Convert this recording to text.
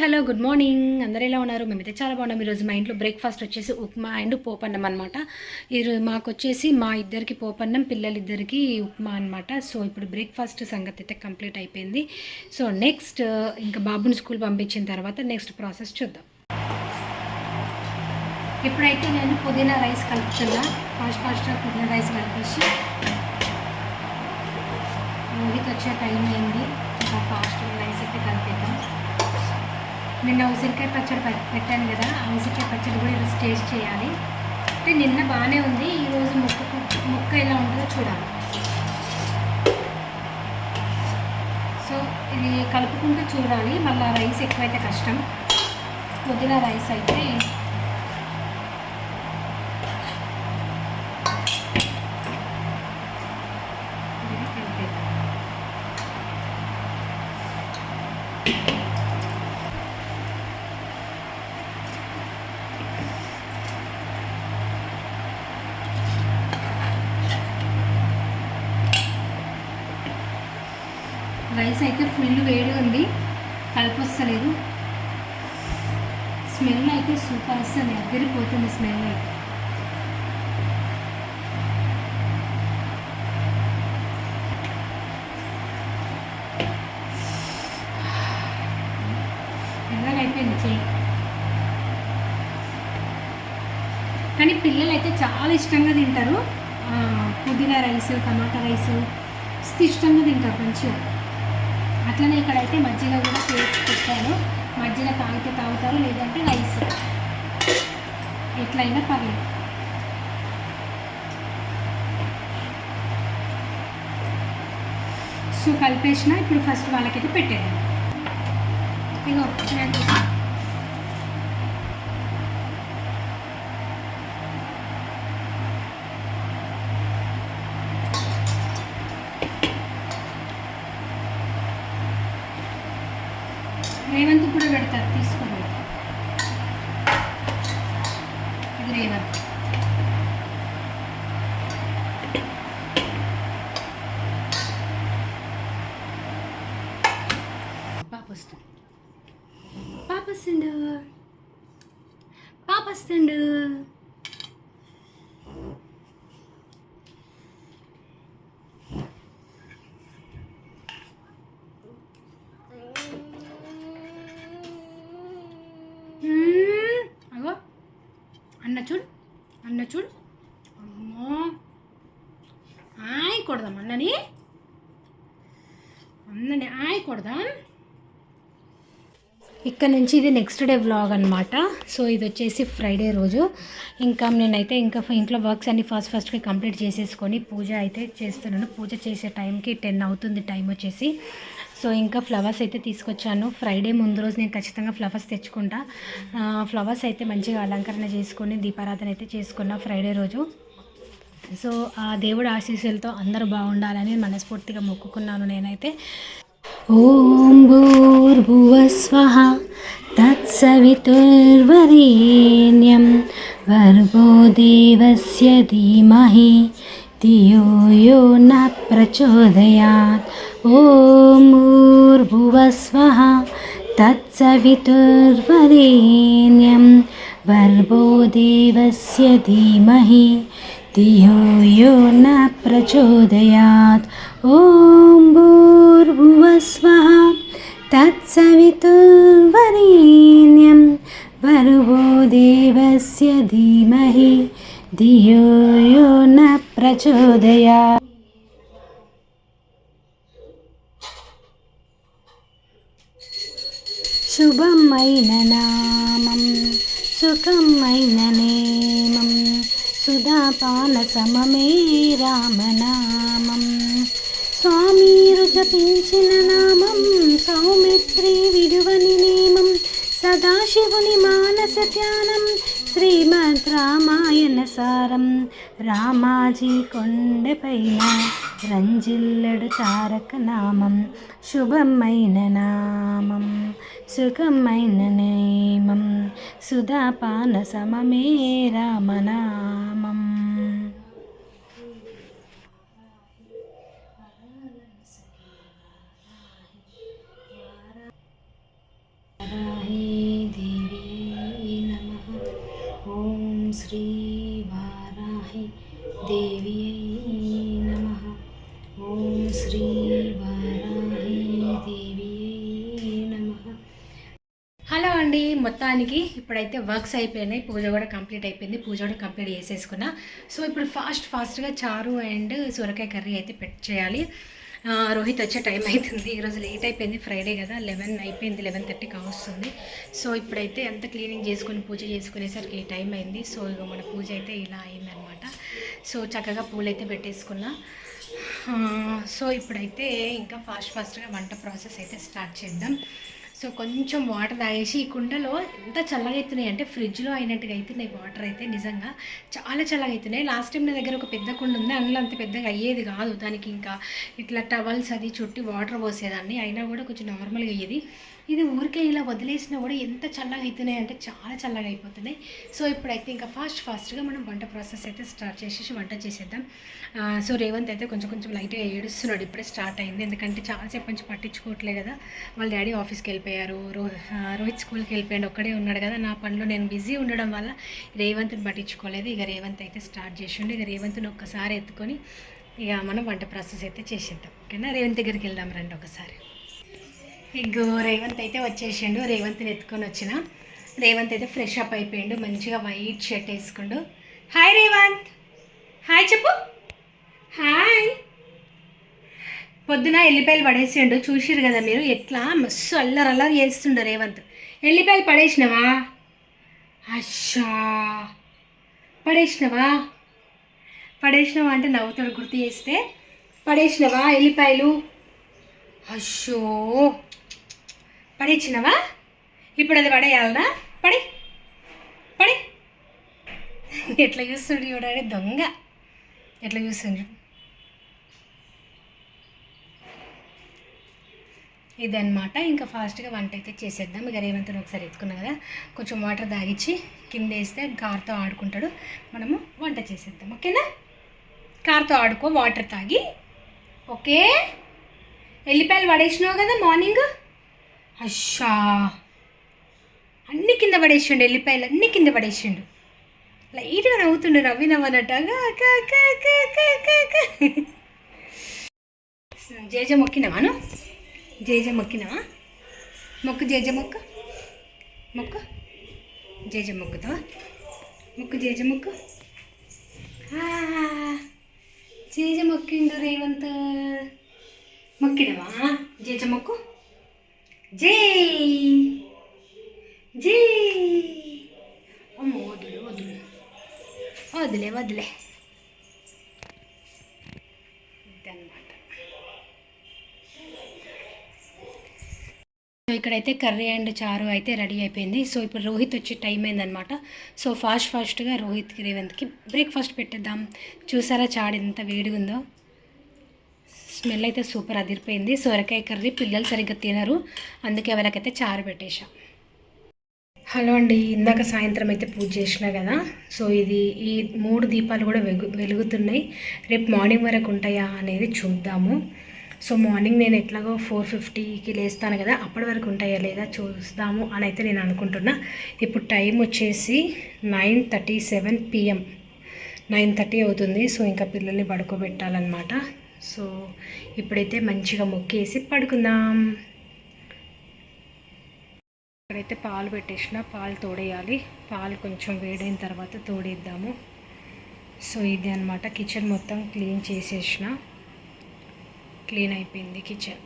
Hello good morning. అందరు ఎలా ఉన్నారు? మేమైతే చాలా బాగున్నాం. ఈరోజు మా ఇంట్లో బ్రేక్ఫాస్ట్ వచ్చేసి ఉప్మా అండ్ పోపన్నం అనమాట ఈరోజు మాకు వచ్చేసి మా ఇద్దరికి పోపన్నం పిల్లలిద్దరికి ఉప్మా అనమాట సో ఇప్పుడు బ్రేక్ఫాస్ట్ సంగతి అయితే కంప్లీట్ అయిపోయింది. సో నెక్స్ట్ ఇంకా బాబుని స్కూల్ పంపించిన తర్వాత నెక్స్ట్ ప్రాసెస్ చూద్దాం. ఇప్పుడైతే నేను పుదీనా రైస్ కలుపుతున్నా. ఫాస్ట్ ఫాస్ట్గా పుదీనా రైస్ కలిపేసి. రోహిత్ వచ్చే టైం అయింది. ఇంకా ఫాస్ట్గా రైస్ అయితే కలిపేద్దాం. నిన్న ఉసిరికాయ పచ్చడి పెట్టాను కదా ఆ ఉసిరికాయ పచ్చడి కూడా ఈరోజు టేస్ట్ చేయాలి. అంటే నిన్న బాగానే ఉంది ఈరోజు ముక్క ముక్క ఎలా ఉంటుందో చూడాలి. సో ఇది కలుపుకుంటూ చూడాలి మళ్ళీ రైస్ ఎక్కువైతే కష్టం. పొద్దున రైస్ అయితే ఇది కలిపేద్దాం. రైస్ అయితే ఫుల్ వేడి ఉంది. కలిపొస్తలేదు. స్మెల్ అయితే సూపర్ వస్తుంది అద్దరిపోతుంది స్మెల్ అయితే. అయిపోయింది చెయ్యి. కానీ పిల్లలు అయితే చాలా ఇష్టంగా తింటారు. పుదీనా రైస్ టమాటా రైస్ ఇష్టంగా తింటారు మంచిగా. అట్లనే ఇక్కడైతే మజ్జిగ కూడా చేసి పెట్టాను. మజ్జిగ తాగితే తాగుతారు లేదంటే రైస్. ఎట్లయినా పర్లేదు. సో కలిపేసిన ఇప్పుడు ఫస్ట్ వాళ్ళకైతే పెట్టేది ఇగో పెడతారు తీసుకుని ఇది రేవంత్. చూడు. అన్న చూడు. అమ్మో. ఆయ్ కొడదాం అన్నని అన్నని ఆయ్ కొడదాం ఇక్కడ నుంచి ఇది నెక్స్ట్ డే వ్లాగ్ అనమాట సో ఇది వచ్చేసి ఫ్రైడే రోజు. ఇంకా నేనైతే ఇంకా ఇంట్లో వర్క్స్ అన్ని ఫస్ట్ ఫస్ట్గా కంప్లీట్ చేసేసుకొని పూజ అయితే చేస్తున్నాను. పూజ చేసే టైంకి టెన్ అవుతుంది టైం వచ్చేసి. సో ఇంకా ఫ్లవర్స్ అయితే తీసుకొచ్చాను. ఫ్రైడే ముందు రోజు నేను ఖచ్చితంగా ఫ్లవర్స్ తెచ్చుకుంటా. ఫ్లవర్స్ అయితే మంచిగా అలంకరణ చేసుకొని దీపారాధన అయితే చేసుకున్నా ఫ్రైడే రోజు. సో ఆ దేవుడు ఆశీస్సులతో అందరూ బాగుండాలని మనస్ఫూర్తిగా మొక్కుకున్నాను నేనైతే. ఓం భూర్భువస్వ తత్సవితుర్వరేణ్యం వర్గో దేవస్య ధీమహి. ధియో యో న ప్రచోదయాత్. भुवस्वः तत् सवितुर्वरीण्यं वर्वोदेवस्य धीमहि धियो यो न प्रचोदयात्। ॐ भूर्भुवस्वः तत्सवितुर्वरीण्यं भर्वोदेवस्य धीमहि धियो यो न प्रचोदयात्। శుభమైన నామం సుఖమైన నేమం సుధాపాన సమమే రామనామం స్వామీరు జపించిన నామం సౌమిత్రి విడువని నేమం సదాశివుని మానస ధ్యానం శ్రీమద్ రామాయణ సారం రామాజీ కొండపైన రంజిల్లడు తారక నామం శుభమైన నామం సుఖమైన నేమం సుధాపాన సమమే రామనామం రాహి దేవి నమ ఓం శ్రీ వారాహి దేవి నమ హలో అండి మొత్తానికి ఇప్పుడైతే వర్క్స్ అయిపోయినాయి పూజ కూడా కంప్లీట్ అయిపోయింది పూజ కూడా కంప్లీట్ చేసేసుకున్నా. సో ఇప్పుడు ఫాస్ట్ ఫాస్ట్గా చారు అండ్ సొరకాయ కర్రీ అయితే పెట్ చేయాలి రోహిత్ వచ్చే టైం అవుతుంది ఈరోజు లేట్ అయిపోయింది ఫ్రైడే కదా లెవెన్ అయిపోయింది లెవెన్ థర్టీ కావస్తుంది సో ఇప్పుడైతే అంత క్లీనింగ్ చేసుకొని పూజ చేసుకునేసరికి టైం అయింది. సో ఇక మన పూజ అయితే ఇలా అయిందనమాట సో చక్కగా పూలైతే పెట్టేసుకున్నా. సో ఇప్పుడైతే ఇంకా ఫాస్ట్ ఫాస్ట్గా వంట ప్రాసెస్ అయితే స్టార్ట్ చేద్దాం. సో కొంచెం వాటర్ తాగేసి ఈ కుండలో ఎంత చల్లగా అవుతున్నాయి అంటే ఫ్రిడ్జ్లో అయినట్టుగా అవుతున్నాయి వాటర్ అయితే నిజంగా. చాలా చల్లగా అవుతున్నాయి లాస్ట్ టైం నా దగ్గర ఒక పెద్ద కుండ ఉంది. అందులో అంత పెద్దగా అయ్యేది కాదు. దానికి ఇంకా ఇట్లా టవల్స్ అది చుట్టి వాటర్ పోసేదాన్ని. అయినా కూడా కొంచెం నార్మల్గా అయ్యేది. ఇది ఊరికే ఇలా వదిలేసినా కూడా ఎంత చల్లగా అవుతున్నాయి అంటే చాలా చల్లగా అయిపోతున్నాయి. సో ఇప్పుడైతే ఇంకా ఫాస్ట్ ఫాస్ట్గా మనం వంట ప్రాసెస్ అయితే స్టార్ట్ చేసేసి వంట చేసేద్దాం. సో రేవంత్ అయితే కొంచెం కొంచెం లైట్గా ఏడుస్తున్నాడు. ఇప్పుడే స్టార్ట్ అయింది. ఎందుకంటే చాలాసేపు నుంచి పట్టించుకోవట్లే కదా. వాళ్ళ డాడీ ఆఫీస్కి వెళ్ళిపోయారు. రో రోహిత్ స్కూల్కి వెళ్ళిపోయాడు. ఒక్కడే ఉన్నాడు కదా. నా పనిలో నేను బిజీ ఉండడం వల్ల రేవంత్ని పట్టించుకోలేదు. ఇక రేవంత్ అయితే స్టార్ట్ చేసిండు. ఇక రేవంత్ని ఒక్కసారి ఎత్తుకొని ఇక మనం వంట ప్రాసెస్ అయితే చేసేద్దాం. ఓకేనా? రేవంత్ దగ్గరికి వెళ్దాం రండి ఒకసారి. ఇగో రేవంత్ అయితే వచ్చేసిండు. రేవంత్ని ఎత్తుకొని వచ్చిన. రేవంత్ అయితే ఫ్రెష్ అప్ అయిపోయిండు. మంచిగా వైట్ షర్ట్ వేసుకుండు. హాయ్ రేవంత్. హాయ్ చెప్పు. హాయ్ పొద్దున ఎల్లిపాయలు పడేసిండు. చూసిరు కదా మీరు ఎట్లా మస్తు అల్లరి అల్లరి చేస్తుండు రేవంత్. ఎల్లిపాయలు పడేసినవా? అచ్చా. పడేసినవా? పడేసినవా అంటే నవ్వుతాడు గుర్తు చేస్తే. పడేసినవా ఎల్లిపాయలు? అయ్యో. పడిచ్చినవా? ఇప్పుడు అది పడేయాలనా పడి. పడి. ఎట్లా చూస్తుండ్రు చూడండి దొంగ? ఎట్లా చూస్తుండ్రు ఇదన్నమాట. ఇంకా ఫాస్ట్గా వంట అయితే చేసేద్దాం. ఇక రేవంతుని ఒకసారి ఎత్తుకున్నా కదా కొంచెం వాటర్ తాగిచ్చి కింద వేస్తే కార్తో ఆడుకుంటాడు. మనము వంట చేసేద్దాం. ఓకేనా? కార్తో ఆడుకో వాటర్ తాగి. ఓకే? ఎల్లిపాయలు పడేసినావు కదా మార్నింగ్? అచ్చా అన్ని కింద పడేసిండు ఎల్లిపాయలు అన్ని కింద పడేసిండు. లైట్గా నవ్వుతుండు నవ్వి నవ్వనట్టుగా జేజ మొక్కినవాను జేజ మొక్కినావా? మొక్కు జేజ మొక్కు. మొక్కు. జేజ మొక్కుతావా? మొక్కు జేజ మొక్కు. జేజ మొక్కిండు రేవంత్. మొక్కినవా? జేజ మొక్కు. జై! జై! అమ్మ వదిలే వదిలే. వదిలే వదిలే. ఇదన్నమాట. సో ఇక్కడైతే కర్రీ అండ్ చారు అయితే రెడీ అయిపోయింది. సో ఇప్పుడు రోహిత్ వచ్చే టైం అయిందనమాట సో ఫాస్ట్ ఫాస్ట్గా రోహిత్ రేవంత్కి బ్రేక్ఫాస్ట్ పెట్టేద్దాం. చూసారా చాడు ఎంత వేడిగా ఉందో స్మెల్ అయితే సూపర్ అదిరిపోయింది. సొరకాయ కర్రీ పిల్లలు సరిగ్గా తినరు. అందుకే వాళ్ళకైతే చారు పెట్టేశాం. హలో అండి ఇందాక సాయంత్రం అయితే పూజ చేసిన కదా సో ఇది ఈ మూడు దీపాలు కూడా వెగు వెలుగుతున్నాయి. రేపు మార్నింగ్ వరకు ఉంటాయా అనేది చూద్దాము. సో మార్నింగ్ నేను ఎట్లాగో ఫోర్ ఫిఫ్టీకి లేస్తాను కదా అప్పటి వరకు ఉంటాయా లేదా చూస్తాము అని అయితే నేను అనుకుంటున్నా. ఇప్పుడు టైం వచ్చేసి nine thirty seven PM. Nine thirty అవుతుంది సో ఇంకా పిల్లల్ని పడుకోబెట్టాలన్నమాట. సో ఇప్పుడైతే మంచిగా మొక్కేసి పడుకుందాం. ఇక్కడైతే పాలు పెట్టేసిన పాలు తోడేయాలి. పాలు కొంచెం వేడైన తర్వాత తోడేద్దాము. సో ఇది అనమాట కిచెన్ మొత్తం క్లీన్ చేసేసిన. క్లీన్ అయిపోయింది కిచెన్.